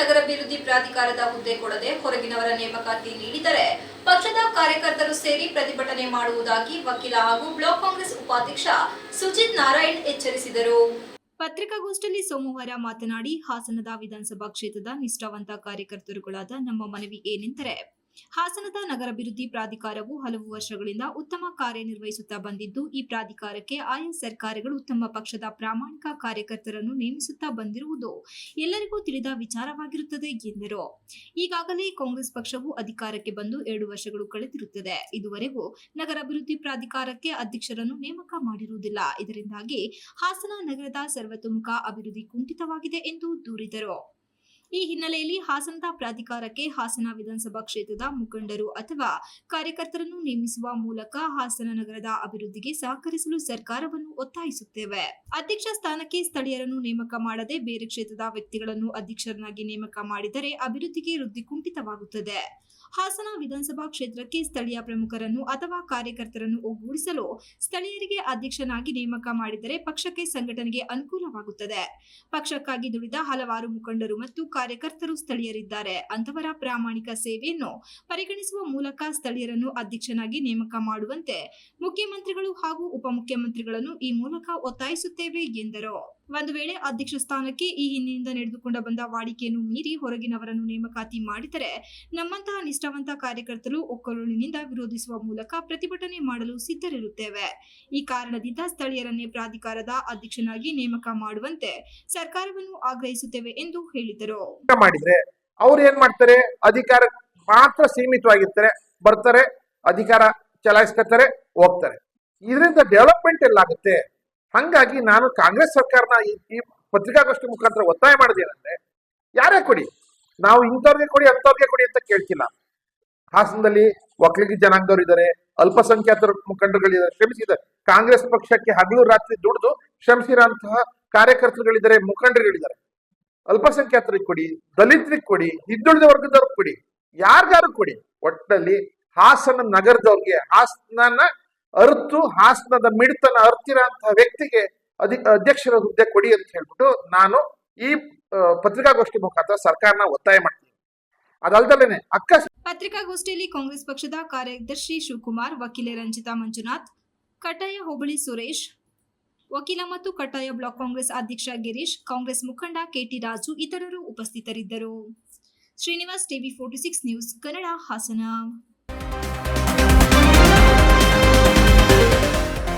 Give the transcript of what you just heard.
ನಗರಾಭಿವೃದ್ಧಿ ಪ್ರಾಧಿಕಾರದ ಹುದ್ದೆ ಕೊಡದೆ ಹೊರಗಿನವರ ನೇಮಕಾತಿ ನೀಡಿದರೆ ಪಕ್ಷದ ಕಾರ್ಯಕರ್ತರು ಸೇರಿ ಪ್ರತಿಭಟನೆ ಮಾಡುವುದಾಗಿ ವಕೀಲ ಹಾಗೂ ಬ್ಲಾಕ್ ಕಾಂಗ್ರೆಸ್ ಉಪಾಧ್ಯಕ್ಷ ಸುಜಿತ್ ನಾರಾಯಣ್ ಎಚ್ಚರಿಸಿದರು. ಪತ್ರಿಕಾಗೋಷ್ಠಿಯಲ್ಲಿ ಸೋಮವಾರ ಮಾತನಾಡಿ ಹಾಸನದ ವಿಧಾನಸಭಾ ಕ್ಷೇತ್ರದ ನಿಷ್ಠಾವಂತ ಕಾರ್ಯಕರ್ತರುಗಳಾದ ನಮ್ಮ ಮನವಿ ಏನೆಂದರೆ ಹಾಸನದ ನಗರಾಭಿವೃದ್ಧಿ ಪ್ರಾಧಿಕಾರವು ಹಲವು ವರ್ಷಗಳಿಂದ ಉತ್ತಮ ಕಾರ್ಯನಿರ್ವಹಿಸುತ್ತಾ ಬಂದಿದ್ದು, ಈ ಪ್ರಾಧಿಕಾರಕ್ಕೆ ಆಯಾ ಸರ್ಕಾರಗಳು ತಮ್ಮ ಪಕ್ಷದ ಪ್ರಾಮಾಣಿಕ ಕಾರ್ಯಕರ್ತರನ್ನು ನೇಮಿಸುತ್ತಾ ಬಂದಿರುವುದು ಎಲ್ಲರಿಗೂ ತಿಳಿದ ವಿಚಾರವಾಗಿರುತ್ತದೆ ಎಂದರು. ಈಗಾಗಲೇ ಕಾಂಗ್ರೆಸ್ ಪಕ್ಷವು ಅಧಿಕಾರಕ್ಕೆ ಬಂದು ಎರಡು ವರ್ಷಗಳು ಕಳೆದಿರುತ್ತದೆ. ಇದುವರೆಗೂ ನಗರಾಭಿವೃದ್ಧಿ ಪ್ರಾಧಿಕಾರಕ್ಕೆ ಅಧ್ಯಕ್ಷರನ್ನು ನೇಮಕ ಮಾಡಿರುವುದಿಲ್ಲ. ಇದರಿಂದಾಗಿ ಹಾಸನ ನಗರದ ಸರ್ವತೋಮುಖ ಅಭಿವೃದ್ಧಿ ಕುಂಠಿತವಾಗಿದೆ ಎಂದು ದೂರಿದರು. ಈ ಹಿನ್ನೆಲೆಯಲ್ಲಿ ಹಾಸನದ ಪ್ರಾಧಿಕಾರಕ್ಕೆ ಹಾಸನ ವಿಧಾನಸಭಾ ಕ್ಷೇತ್ರದ ಮುಖಂಡರು ಅಥವಾ ಕಾರ್ಯಕರ್ತರನ್ನು ನೇಮಿಸುವ ಮೂಲಕ ಹಾಸನ ನಗರದ ಅಭಿವೃದ್ಧಿಗೆ ಸಹಕರಿಸಲು ಸರ್ಕಾರವನ್ನು ಒತ್ತಾಯಿಸುತ್ತೇವೆ. ಅಧ್ಯಕ್ಷ ಸ್ಥಾನಕ್ಕೆ ಸ್ಥಳೀಯರನ್ನು ನೇಮಕ ಮಾಡದೆ ಬೇರೆ ಕ್ಷೇತ್ರದ ವ್ಯಕ್ತಿಗಳನ್ನು ಅಧ್ಯಕ್ಷರನ್ನಾಗಿ ನೇಮಕ ಮಾಡಿದರೆ ಅಭಿವೃದ್ಧಿಗೆ ವೃದ್ಧಿ ಕುಂಠಿತವಾಗುತ್ತದೆ. ಹಾಸನ ವಿಧಾನಸಭಾ ಕ್ಷೇತ್ರಕ್ಕೆ ಸ್ಥಳೀಯ ಪ್ರಮುಖರನ್ನು ಅಥವಾ ಕಾರ್ಯಕರ್ತರನ್ನು ಒಗ್ಗೂಡಿಸಲು ಸ್ಥಳೀಯರಿಗೆ ಅಧ್ಯಕ್ಷನಾಗಿ ನೇಮಕ ಮಾಡಿದರೆ ಪಕ್ಷಕ್ಕೆ ಸಂಘಟನೆಗೆ ಅನುಕೂಲವಾಗುತ್ತದೆ. ಪಕ್ಷಕ್ಕಾಗಿ ದುಡಿದ ಹಲವಾರು ಮುಖಂಡರು ಮತ್ತು ಕಾರ್ಯಕರ್ತರು ಸ್ಥಳೀಯರಿದ್ದಾರೆ. ಅಂತವರ ಪ್ರಾಮಾಣಿಕ ಸೇವೆಯನ್ನು ಪರಿಗಣಿಸುವ ಮೂಲಕ ಸ್ಥಳೀಯರನ್ನು ಅಧ್ಯಕ್ಷನಾಗಿ ನೇಮಕ ಮಾಡುವಂತೆ ಮುಖ್ಯಮಂತ್ರಿಗಳು ಹಾಗೂ ಉಪಮುಖ್ಯಮಂತ್ರಿಗಳನ್ನು ಈ ಮೂಲಕ ಒತ್ತಾಯಿಸುತ್ತೇವೆ ಎಂದರು. ಒಂದು ವೇಳೆ ಅಧ್ಯಕ್ಷ ಸ್ಥಾನಕ್ಕೆ ಈ ಹಿಂದಿನಿಂದ ನಡೆದುಕೊಂಡ ಬಂದ ವಾಡಿಕೆಯನ್ನು ಮೀರಿ ಹೊರಗಿನವರನ್ನು ನೇಮಕಾತಿ ಮಾಡಿದರೆ ನಮ್ಮಂತಹ ನಿಷ್ಠಾವಂತ ಕಾರ್ಯಕರ್ತರು ಒಕ್ಕೊರಲಿನಿಂದ ವಿರೋಧಿಸುವ ಮೂಲಕ ಪ್ರತಿಭಟನೆ ಮಾಡಲು ಸಿದ್ಧರಿರುತ್ತೇವೆ. ಈ ಕಾರಣದಿಂದ ಸ್ಥಳೀಯರನ್ನೇ ಪ್ರಾಧಿಕಾರದ ಅಧ್ಯಕ್ಷನಾಗಿ ನೇಮಕ ಮಾಡುವಂತೆ ಸರ್ಕಾರವನ್ನು ಆಗ್ರಹಿಸುತ್ತೇವೆ ಎಂದು ಹೇಳಿದರು. ಮಾಡಿದ್ರೆ ಅವ್ರು ಏನ್ ಮಾಡ್ತಾರೆ? ಅಧಿಕಾರ ಮಾತ್ರ ಸೀಮಿತವಾಗಿರ್ತಾರೆ, ಬರ್ತಾರೆ, ಅಧಿಕಾರ ಚಲಾಯಿಸ್ಕೊತಾರೆ, ಹೋಗ್ತಾರೆ. ಇದರಿಂದ ಡೆವಲಪ್ಮೆಂಟ್ ಎಲ್ಲಾಗುತ್ತೆ. ಹಂಗಾಗಿ ನಾನು ಕಾಂಗ್ರೆಸ್ ಸರ್ಕಾರನ ಈ ಪತ್ರಿಕಾಗೋಷ್ಠಿ ಮುಖಾಂತರ ಒತ್ತಾಯ ಮಾಡಿದೇನಂದ್ರೆ ಯಾರೇ ಕೊಡಿ, ನಾವು ಇಂಥವ್ರಿಗೆ ಕೊಡಿ, ಅಂಥವ್ರಿಗೆ ಕೊಡಿ ಅಂತ ಕೇಳ್ತಿಲ್ಲ. ಹಾಸನದಲ್ಲಿ ಒಕ್ಕಲಿಗಿ ಜನಾಂಗದವ್ರು ಇದ್ದಾರೆ ಅಲ್ಪಸಂಖ್ಯಾತರ ಮುಖಂಡರುಗಳಿದ್ದಾರೆ ಶ್ರಮಿಸಿದ್ದಾರೆ ಕಾಂಗ್ರೆಸ್ ಪಕ್ಷಕ್ಕೆ ಹಗಲು ರಾತ್ರಿ ದುಡಿದು ಶ್ರಮಿಸಿರೋಂತಹ ಕಾರ್ಯಕರ್ತರುಗಳಿದ್ದಾರೆ ಮುಖಂಡರುಗಳಿದ್ದಾರೆ ಅಲ್ಪಸಂಖ್ಯಾತರಿಗೆ ಕೊಡಿ, ದಲಿತರಿಗೆ ಕೊಡಿ, ಹಿಂದುಳಿದ ವರ್ಗದವ್ರಿಗೆ ಕೊಡಿ, ಯಾರಿಗಾರು ಕೊಡಿ ಒಟ್ಟಲ್ಲಿ ಹಾಸನ ನಗರದವ್ರಿಗೆ, ಹಾಸನನ ಅರ್ತು ಹಾಸನದ ಮಿಡ್ತನ ಅರ್ತಿರಂತಹ ವ್ಯಕ್ತಿಗೆ ಅಧಿ, ಅಧ್ಯಕ್ಷರ ಹುದ್ದೆ ಕೊಡಿ ಅಂತ ಹೇಳ್ಬಿಟ್ಟು ನಾನು ಈ ಪತ್ರಿಕಾಗೋಷ್ಠಿ ಮುಖಾಂತರ ಸರ್ಕಾರನ ಒತ್ತಾಯ ಮಾಡ್ತೀನಿ. ಅದಲ್ದಲ್ಲೇನೆ ಅಕ್ಕ ಪತ್ರಿಕಾಗೋಷ್ಠಿಯಲ್ಲಿ ಕಾಂಗ್ರೆಸ್ ಪಕ್ಷದ ಕಾರ್ಯದರ್ಶಿ ಶಿವಕುಮಾರ್, ವಕೀಲೆ ರಂಜಿತಾ ಮಂಜುನಾಥ್ ಕಟ್ಟಾಯ ಹೋಬಳಿ ಸುರೇಶ್, ವಕೀಲ ಮತ್ತು ಕಟ್ಟಾಯ ಬ್ಲಾಕ್ ಕಾಂಗ್ರೆಸ್ ಅಧ್ಯಕ್ಷ ಗಿರೀಶ್, ಕಾಂಗ್ರೆಸ್ ಮುಖಂಡ ಕೆಟಿ ರಾಜು ಇತರರು ಉಪಸ್ಥಿತರಿದ್ದರು. Srinivas TV forty six news, Kannada Hassan.